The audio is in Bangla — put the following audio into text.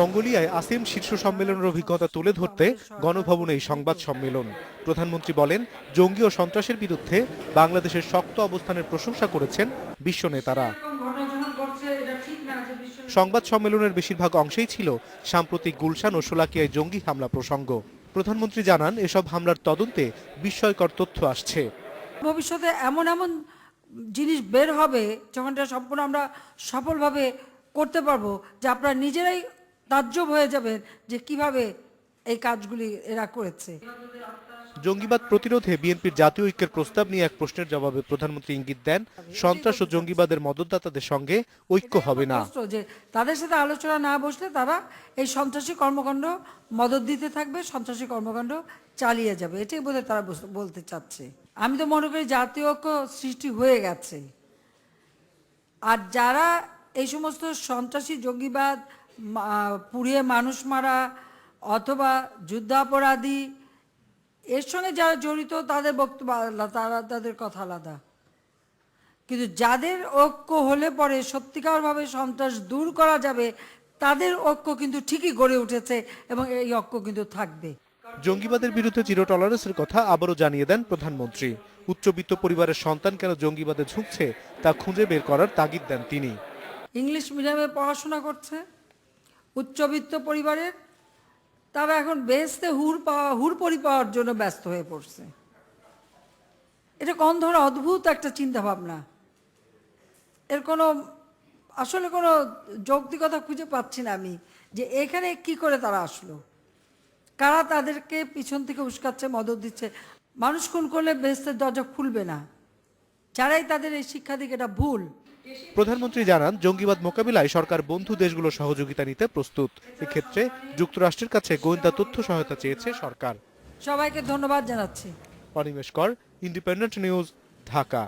মঙ্গোলিয়ায় আসিম শীর্ষ সম্মেলনের অভিজ্ঞতা তুলে ধরতে গণভবনে এই সংবাদ সম্মেলন। প্রধানমন্ত্রী বলেন, জঙ্গি ও সন্ত্রাসের বিরুদ্ধে বাংলাদেশের শক্ত অবস্থানের প্রশংসা করেছেন বিশ্ব নেতারা। সংবাদ সম্মেলনের বেশিরভাগ অংশেই ছিল সাম্প্রতিক গুলশান ও শোলাকিয়ায় জঙ্গি হামলা প্রসঙ্গ। প্রধানমন্ত্রী জানান, এসব হামলার তদন্তে বিস্ময়কর তথ্য আসছে। ভবিষ্যতে এমন এমন জিনিস বের হবে যখন সম্পূর্ণ আমরা সফলভাবে করতে পারব, যে আপনারা নিজেরাই তাজ্জব হয়ে যাবেন যে কীভাবে এই কাজগুলি এরা করেছে। জঙ্গিবাদ প্রতিরোধে বিএনপির জাতীয় ঐক্যের প্রস্তাব নিয়ে এক প্রশ্নের জবাবে প্রধানমন্ত্রী ইঙ্গিত দেন সন্ত্রাস ও জঙ্গিবাদের মদতদাতাদের সঙ্গে ঐক্য হবে না। যে তাদের সাথে আলোচনা না বসলে তারা এই সন্ত্রাসী কর্মকাণ্ড মদত দিতে থাকবে সন্ত্রাসী কর্মকাণ্ড চালিয়ে যাবে এটাই বোধহয় তারা বলতে চাচ্ছে। আমি তো মনে করি জাতীয় ঐক্য সৃষ্টি হয়ে গেছে। আর যারা এই সমস্ত সন্ত্রাসী জঙ্গিবাদ পুড়িয়ে মানুষ মারা অথবা যুদ্ধাপরাধী এর সঙ্গে যারা জড়িত তাদের বক্তব্য তারা তাদের কথা আলাদা। কিন্তু যাদের ঐক্য হলে পরে সত্যিকারভাবে সন্ত্রাস দূর করা যাবে তাদের ঐক্য কিন্তু ঠিকই গড়ে উঠেছে এবং এই ঐক্য কিন্তু থাকবে। জঙ্গিবাদের বিরুদ্ধে জিরো টলারেন্সের কথা আবারও জানিয়ে দেন প্রধানমন্ত্রী। উচ্চবিত্ত পরিবারের সন্তান কেন জঙ্গিবাদে ঝুঁকছে তা খুঁজে বের করার তাগিদ দেন তিনি। ইংলিশ মিডিয়ামে পড়াশোনা করছে। উচ্চবিত্ত পরিবারের, তারা এখন বেহেস্তে হুর পাওয়া, হুর পরি পাওয়ার জন্য ব্যস্ত হয়ে পড়ছে। এটা কোন ধরনের অদ্ভুত একটা চিন্তা ভাবনা এর কোনো, আসলে কোনো যৌক্তিকতা খুঁজে পাচ্ছি না আমি, যে এখানে কি করে তারা আসলো? কারা তাদেরকে পিছন থেকে উস্কাচ্ছে, মদত দিচ্ছে? মানুষ খুন করলে বেহেস্তের দরজা খুলবে না। যারাই তাদের এই শিক্ষা দিকে, এটা ভুল। প্রধানমন্ত্রী জানান জঙ্গিবাদ মোকাবিলায় সরকার বন্ধু দেশগুলো সহযোগিতা নিতে প্রস্তুত। এক্ষেত্রে যুক্তরাষ্ট্রের কাছে গোয়েন্দা তথ্য সহায়তা চেয়েছে সরকার। সবাইকে ধন্যবাদ জানাচ্ছি। অনিমেশ কর ইন্ডিপেন্ডেন্ট নিউজ ঢাকা।